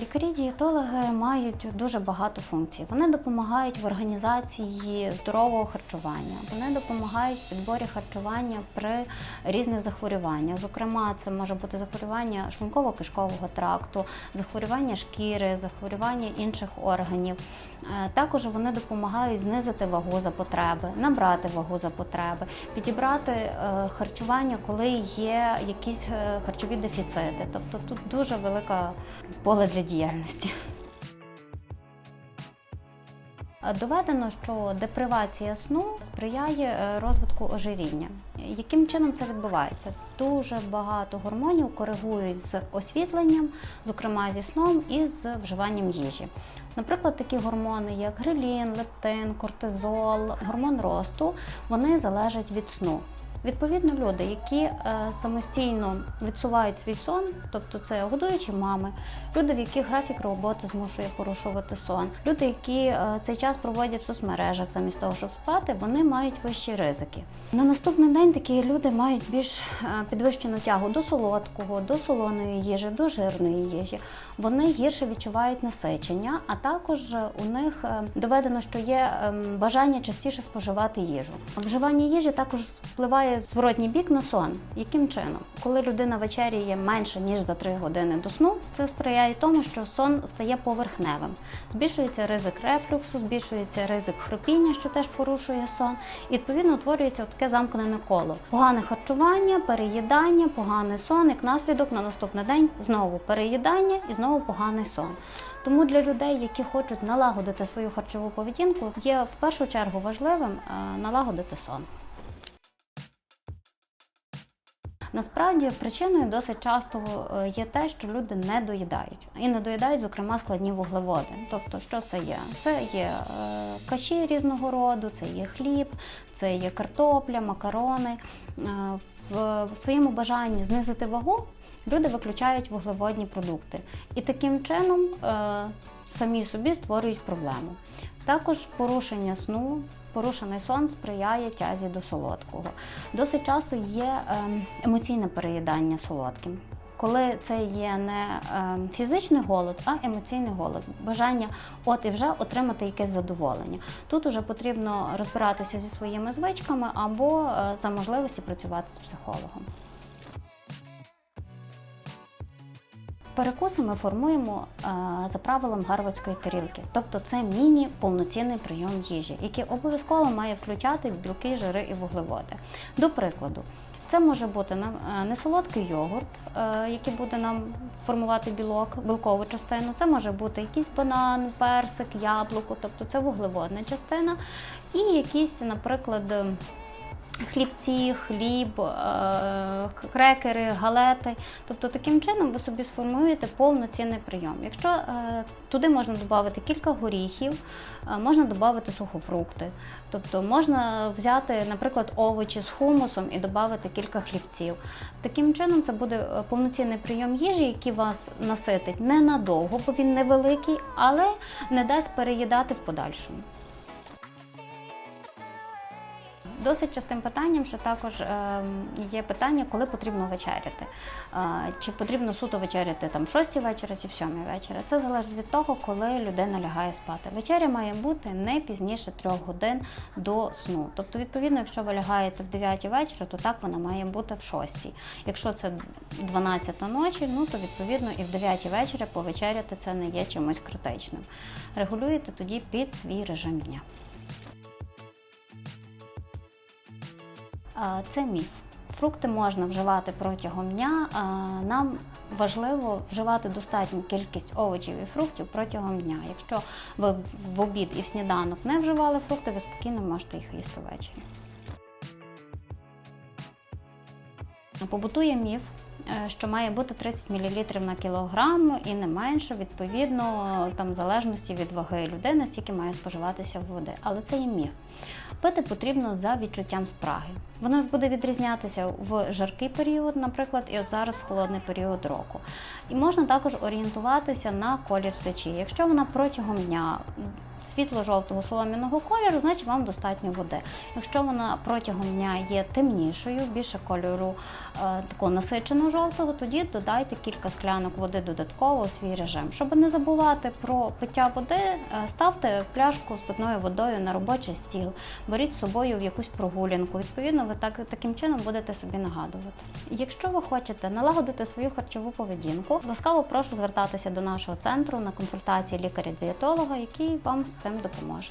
Лікарі-дієтологи мають дуже багато функцій. Вони допомагають в організації здорового харчування. Вони допомагають в підборі харчування при різних захворюваннях. Зокрема, це може бути захворювання шлунково-кишкового тракту, захворювання шкіри, захворювання інших органів. Е, Також вони допомагають знизити вагу за потреби, набрати вагу за потреби, підібрати е, харчування, коли є якісь е, харчові дефіцити. Тобто тут дуже велика поле для діяльності. Е, Доведено, що депривація сну сприяє е, розвитку ожиріння. Яким чином це відбувається? Дуже багато гормонів коригують з освітленням, зокрема зі сном і з вживанням їжі. Наприклад, такі гормони, як грелін, лептин, кортизол, гормон росту, вони залежать від сну. Відповідно, люди, які е, самостійно відсувають свій сон, тобто це годуючі мами, люди, в яких графік роботи змушує порушувати сон, люди, які е, цей час проводять в соцмережах замість того, щоб спати, вони мають вищі ризики. На наступний день такі люди мають більш е, підвищену тягу до солодкого, до солоної їжі, до жирної їжі. Вони гірше відчувають насичення, а також у них доведено, що є ем, бажання частіше споживати їжу. Вживання їжі також впливає зворотній бік на сон. Яким чином? Коли людина вечеряє менше ніж за 3 години до сну, це сприяє тому, що сон стає поверхневим. Збільшується ризик рефлюксу, збільшується ризик хропіння, що теж порушує сон. І відповідно утворюється таке замкнене коло. Погане харчування, переїдання, поганий сон, як наслідок на наступний день знову переїдання і знову поганий сон. Тому для людей, які хочуть налагодити свою харчову поведінку, є в першу чергу важливим е, налагодити сон. Насправді причиною досить часто е, є те, що люди не доїдають і не доїдають, зокрема, складні вуглеводи. Тобто, що це є? Це є е, каші різного роду, це є хліб, це є картопля, макарони. Е, В своєму бажанні знизити вагу люди виключають вуглеводні продукти, і таким чином самі собі створюють проблему. Також порушення сну, порушений сон сприяє тязі до солодкого. Досить часто є ем, емоційне переїдання солодким. Коли це є не ем, фізичний голод, а емоційний голод, бажання от і вже отримати якесь задоволення. Тут уже потрібно розбиратися зі своїми звичками або е, за можливості працювати з психологом. Перекуси ми формуємо е, за правилом гарвардської тарілки, тобто це міні-повноцінний прийом їжі, який обов'язково має включати білки, жири і вуглеводи. До прикладу, це може бути е, несолодкий йогурт, е, який буде нам формувати білок, білкову частину. Це може бути якийсь банан, персик, яблуко, тобто це вуглеводна частина, і якісь, наприклад. Хлібці, хліб, е, крекери, галети. Тобто таким чином ви собі сформуєте повноцінний прийом. Якщо е, туди можна додати кілька горіхів, е, можна додати сухофрукти. Тобто можна взяти, наприклад, овочі з хумусом і додати кілька хлібців. Таким чином це буде повноцінний прийом їжі, який вас наситить ненадовго, бо він невеликий, але не дасть переїдати в подальшому. Досить частим питанням, що також е, є питання, коли потрібно вечеряти. Е, чи потрібно суто вечеряти там в 6 вечора чи в 7 вечора. Це залежить від того, коли людина лягає спати. Вечеря має бути не пізніше 3 годин до сну. Тобто, відповідно, якщо ви лягаєте в 9 вечора, то так вона має бути в 6. Якщо це 12 ночі, ну то відповідно і в 9 вечора повечеряти це не є чимось критичним. Регулюєте тоді під свій режим дня. Це міф. Фрукти можна вживати протягом дня. Нам важливо вживати достатню кількість овочів і фруктів протягом дня. Якщо ви в обід і в сніданок не вживали фрукти, ви спокійно можете їх їсти ввечері. Побутує міф, е, що має бути 30 мл на кілограм і не менше, відповідно, там в залежності від ваги людини, стільки має споживатися води. Але це є міф. Пити потрібно за відчуттям спраги. Воно ж буде відрізнятися в жаркий період, наприклад, і от зараз в холодний період року. І можна також орієнтуватися на колір сечі. Якщо вона протягом дня світло-жовтого солом'яного кольору, значить вам достатньо води. Якщо вона протягом дня є темнішою, більше кольору е, такого насиченого жовтого, тоді додайте кілька склянок води додатково у свій режим. Щоб не забувати про пиття води, е, ставте пляшку з питною водою на робочий стіл, беріть з собою в якусь прогулянку. Відповідно, ви так таким чином будете собі нагадувати. Якщо ви хочете налагодити свою харчову поведінку, ласкаво прошу звертатися до нашого центру на консультації лікаря-дієтолога, який вам цим допоможе.